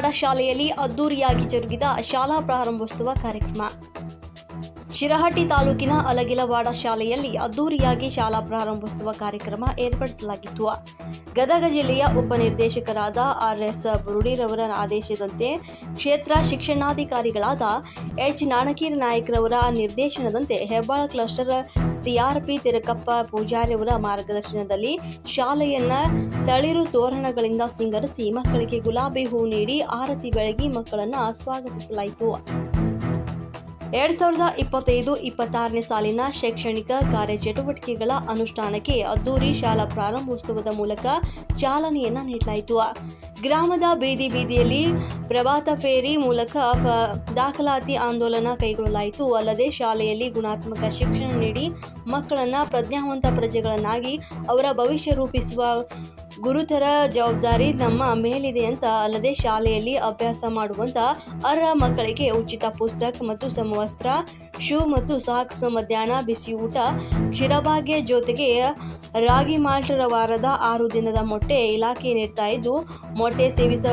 ಅಲಗಿಲವಾಡ ಶಾಲೆಯಲ್ಲಿ ಅದ್ದೂರಿಯಾಗಿ ಜರುಗಿದ ಶಾಲಾ ಪ್ರಾರಂಭೋತ್ಸವ ಕಾರ್ಯಕ್ರಮ. ಶಿರಹಟ್ಟಿ ತಾಲೂಕಿನ ಅಲಗಿಲವಾಡ ಶಾಲೆಯಲ್ಲಿ ಅದ್ದೂರಿಯಾಗಿ ಶಾಲಾ ಪ್ರಾರಂಭಿಸುವ ಕಾರ್ಯಕ್ರಮ ಏರ್ಪಡಿಸಲಾಗಿತ್ತು. ಗದಗ ಜಿಲ್ಲೆಯ ಉಪನಿರ್ದೇಶಕರಾದ ಆರ್ ಎಸ್ ಬುರುಡಿರವರ ಆದೇಶದಂತೆ ಕ್ಷೇತ್ರ ಶಿಕ್ಷಣಾಧಿಕಾರಿಗಳಾದ ಎಚ್ ನಾಣಕೀರ್ ನಾಯಕ್ರವರ ನಿರ್ದೇಶನದಂತೆ ಹೆಬ್ಬಾಳ ಕ್ಲಸ್ಟರ್ ಸಿಆರ್ಪಿ ತಿರಕಪ್ಪ ಪೂಜಾರಿಯವರ ಮಾರ್ಗದರ್ಶನದಲ್ಲಿ ಶಾಲೆಯನ್ನ ತಳಿರು ತೋರಣಗಳಿಂದ ಸಿಂಗರಿಸಿ ಮಕ್ಕಳಿಗೆ ಗುಲಾಬಿ ಹೂ ನೀಡಿ ಆರತಿ ಬೆಳಗಿ ಮಕ್ಕಳನ್ನ ಸ್ವಾಗತಿಸಲಾಯಿತು. ಎರಡ್ ಸಾವಿರದ ಇಪ್ಪತ್ತೈದು, ಇಪ್ಪತ್ತಾರನೇ ಸಾಲಿನ ಶೈಕ್ಷಣಿಕ ಕಾರ್ಯಚಟುವಟಿಕೆಗಳ ಅನುಷ್ಠಾನಕ್ಕೆ ಅದ್ದೂರಿ ಶಾಲಾ ಪ್ರಾರಂಭೋತ್ಸವದ ಮೂಲಕ ಚಾಲನೆಯನ್ನ ನೀಡಲಾಯಿತು. ಗ್ರಾಮದ ಬೀದಿ ಬೀದಿಯಲ್ಲಿ ಪ್ರಭಾತ ಫೇರಿ ಮೂಲಕ ದಾಖಲಾತಿ ಆಂದೋಲನ ಕೈಗೊಳ್ಳಲಾಯಿತು. ಅಲ್ಲದೆ ಶಾಲೆಯಲ್ಲಿ ಗುಣಾತ್ಮಕ ಶಿಕ್ಷಣ ನೀಡಿ ಮಕ್ಕಳನ್ನ ಪ್ರಜ್ಞಾವಂತ ಪ್ರಜೆಗಳನ್ನಾಗಿ ಅವರ ಭವಿಷ್ಯ ರೂಪಿಸುವ ಗುರುತರ ಜವಾಬ್ದಾರಿ ನಮ್ಮ ಮೇಲಿದೆ ಅಂತ ಅಲ್ಲದೆ ಶಾಲೆಯಲ್ಲಿ ಅಭ್ಯಾಸ ಮಾಡುವಂತ ಅರ್ಹ ಮಕ್ಕಳಿಗೆ ಉಚಿತ ಪುಸ್ತಕ ಮತ್ತು ಸಮವಸ್ತ್ರ, ಶೂ ಮತ್ತು ಸಾಕ್ಸ್, ಮಧ್ಯಾಹ್ನ ಬಿಸಿ ಊಟ, ಕ್ಷೀರಭಾಗ್ಯ ಜೊತೆಗೆ ರಾಗಿ ಮಾಲ್ಟರ ವಾರದ ಆರು ದಿನದ ಮೊಟ್ಟೆ ಇಲಾಖೆ ನೀಡ್ತಾ ಇದ್ದು, ಮೊಟ್ಟೆ ಸೇವಿಸ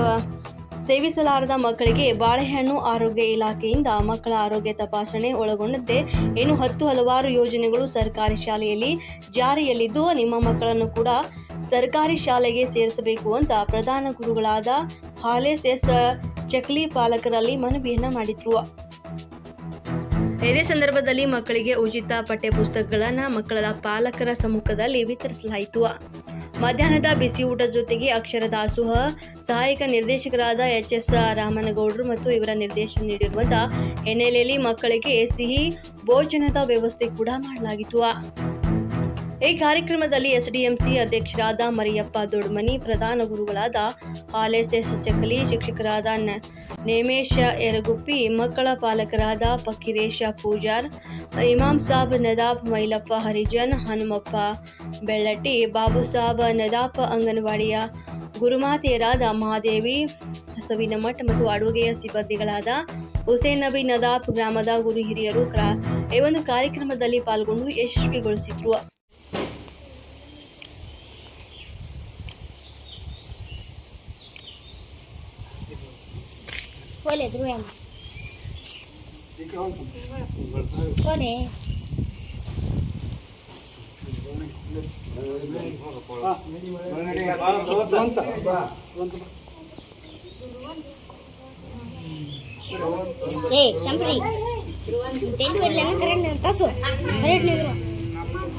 ಸೇವಿಸಲಾರದ ಮಕ್ಕಳಿಗೆ ಬಾಳೆಹಣ್ಣು ಆರೋಗ್ಯ ಇಲಾಖೆಯಿಂದ ಮಕ್ಕಳ ಆರೋಗ್ಯ ತಪಾಸಣೆ ಒಳಗೊಂಡಂತೆ ಇನ್ನು ಹತ್ತು ಹಲವಾರು ಯೋಜನೆಗಳು ಸರ್ಕಾರಿ ಶಾಲೆಯಲ್ಲಿ ಜಾರಿಯಲ್ಲಿದ್ದು, ನಿಮ್ಮ ಮಕ್ಕಳನ್ನು ಕೂಡ ಸರ್ಕಾರಿ ಶಾಲೆಗೆ ಸೇರಿಸಬೇಕು ಅಂತ ಪ್ರಧಾನ ಗುರುಗಳಾದ ಹಾಲೇಸ್ ಎಸ್ ಚಕ್ಲಿ ಪಾಲಕರಲ್ಲಿ ಮನವಿಯನ್ನ ಮಾಡಿದ್ರು. ಇದೇ ಸಂದರ್ಭದಲ್ಲಿ ಮಕ್ಕಳಿಗೆ ಉಚಿತ ಪಠ್ಯಪುಸ್ತಕಗಳನ್ನು ಮಕ್ಕಳ ಪಾಲಕರ ಸಮ್ಮುಖದಲ್ಲಿ ವಿತರಿಸಲಾಯಿತು. ಮಧ್ಯಾಹ್ನದ ಬಿಸಿ ಊಟದ ಜೊತೆಗೆ ಅಕ್ಷರ ದಾಸೋಹ, ಸಹಾಯಕ ನಿರ್ದೇಶಕರಾದ ಎಚ್ ಎಸ್ ರಾಮನಗೌಡರು ಮತ್ತು ಇವರ ನಿರ್ದೇಶನ ನೀಡಿರುವಂತಹ ಹಿನ್ನೆಲೆಯಲ್ಲಿ ಮಕ್ಕಳಿಗೆ ಸಿಹಿ ಭೋಜನದ ವ್ಯವಸ್ಥೆ ಕೂಡ ಮಾಡಲಾಗಿತ್ತು. ಈ ಕಾರ್ಯಕ್ರಮದಲ್ಲಿ ಎಸ್ಡಿಎಂಸಿ ಅಧ್ಯಕ್ಷರಾದ ಮರಿಯಪ್ಪ ದೊಡ್ಮನಿ, ಪ್ರಧಾನ ಗುರುಗಳಾದ ಹಾಲೇಸ್ ಚಕಲಿ ಶಿಕ್ಷಕರಾದ ನೇಮೇಶ ಯರಗುಪ್ಪಿ ಮಕ್ಕಳ ಪಾಲಕರಾದ ಪಕ್ಕಿರೇಶ ಪೂಜಾರ್ ಇಮಾಮ್ ಸಾಬ್ ನದಾಫ್ ಮೈಲಪ್ಪ ಹರಿಜನ್, ಹನುಮಪ್ಪ ಬೆಳ್ಳಟ್ಟಿ, ಬಾಬು ಸಾಬ್ ನದಾಫ್ ಅಂಗನವಾಡಿಯ ಗುರುಮಾತೆಯರಾದ ಮಹಾದೇವಿ ಹಸವಿನ ಮಠ ಮತ್ತು ಅಡುಗೆಯ ಸಿಬ್ಬಂದಿಗಳಾದ ಹುಸೇನ್ ನಬಿ ನದಾಫ್ ಗ್ರಾಮದ ಗುರು ಹಿರಿಯರು ಕ್ರಾ ಈ ಒಂದು ಕಾರ್ಯಕ್ರಮದಲ್ಲಿ ಪಾಲ್ಗೊಂಡು ಯಶಸ್ವಿಗೊಳಿಸಿದ್ರು. Olha, Druema. Olha. ఏ కంపెనీ తెలుగు వెళ్ళాను కరెంట్ తసు కరెంట్ నిద్ర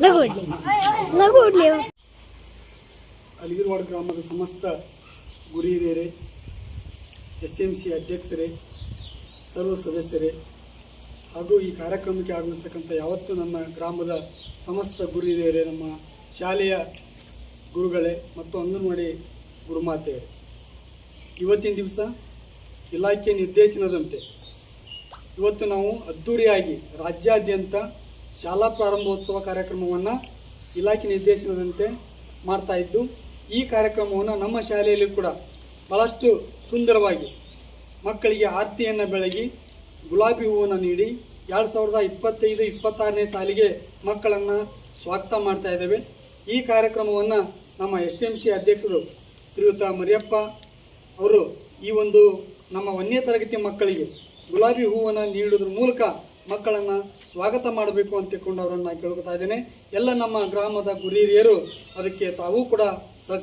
ಲಗೋಡಿ ಅಲಿಗಿರ್ವಾಡ ಗ್ರಾಮದ ಸಮಸ್ತ ಗುರಿಹಿರಿಯರೇ ಎಸ್ ಎಂ ಎಂ ಸಿ ಅಧ್ಯಕ್ಷರೇ ಸರ್ವ ಸದಸ್ಯರೇ ಹಾಗೂ ಈ ಕಾರ್ಯಕ್ರಮಕ್ಕೆ ಆಗಮಿಸ್ತಕ್ಕಂಥ ಯಾವತ್ತೂ ನಮ್ಮ ಗ್ರಾಮದ ಸಮಸ್ತ ಗುರಿಹಿರಿಯರೇ ನಮ್ಮ ಶಾಲೆಯ ಗುರುಗಳೇ ಮತ್ತು ಅಂಗನವಾಡಿ ಗುರುಮಾತೆಯರೇ. ಇವತ್ತಿನ ದಿವಸ ಇಲಾಖೆ ನಿರ್ದೇಶನದಂತೆ ಇವತ್ತು ನಾವು ಅದ್ಧೂರಿಯಾಗಿ ರಾಜ್ಯಾದ್ಯಂತ ಶಾಲಾ ಪ್ರಾರಂಭೋತ್ಸವ ಕಾರ್ಯಕ್ರಮವನ್ನು ಇಲಾಖೆ ನಿರ್ದೇಶನದಂತೆ ಮಾಡ್ತಾ ಇದ್ದು, ಈ ಕಾರ್ಯಕ್ರಮವನ್ನು ನಮ್ಮ ಶಾಲೆಯಲ್ಲಿ ಕೂಡ ಭಾಳಷ್ಟು ಸುಂದರವಾಗಿ ಮಕ್ಕಳಿಗೆ ಆರತಿಯನ್ನು ಬೆಳಗಿ, ಗುಲಾಬಿ ಹೂವನ್ನು ನೀಡಿ, ಎರಡು ಸಾವಿರದ ಇಪ್ಪತ್ತೈದು, ಇಪ್ಪತ್ತಾರನೇ ಸಾಲಿಗೆ ಮಕ್ಕಳನ್ನು ಸ್ವಾಗತ ಮಾಡ್ತಾ ಇದ್ದೇವೆ. ಈ ಕಾರ್ಯಕ್ರಮವನ್ನು ನಮ್ಮ ಎಸ್ ಟಿ ಎಂ ಸಿ ಅಧ್ಯಕ್ಷರು ಶ್ರೀಯುತ ಮರಿಯಪ್ಪ ಅವರು ಈ ಒಂದು ನಮ್ಮ ಒಂದನೇ ತರಗತಿ ಮಕ್ಕಳಿಗೆ ಗುಲಾಬಿ ಹೂವನ್ನು ನೀಡೋದ್ರ ಮೂಲಕ ಮಕ್ಕಳನ್ನು ಸ್ವಾಗತ ಮಾಡಬೇಕು ಅಂತ ಅವರನ್ನು ಕೇಳ್ಕೊತಾ ಇದ್ದೇನೆ. ಎಲ್ಲ ನಮ್ಮ ಗ್ರಾಮದ ಗುರಿಹಿರಿಯರು ಅದಕ್ಕೆ ತಾವೂ ಕೂಡ ಸಹ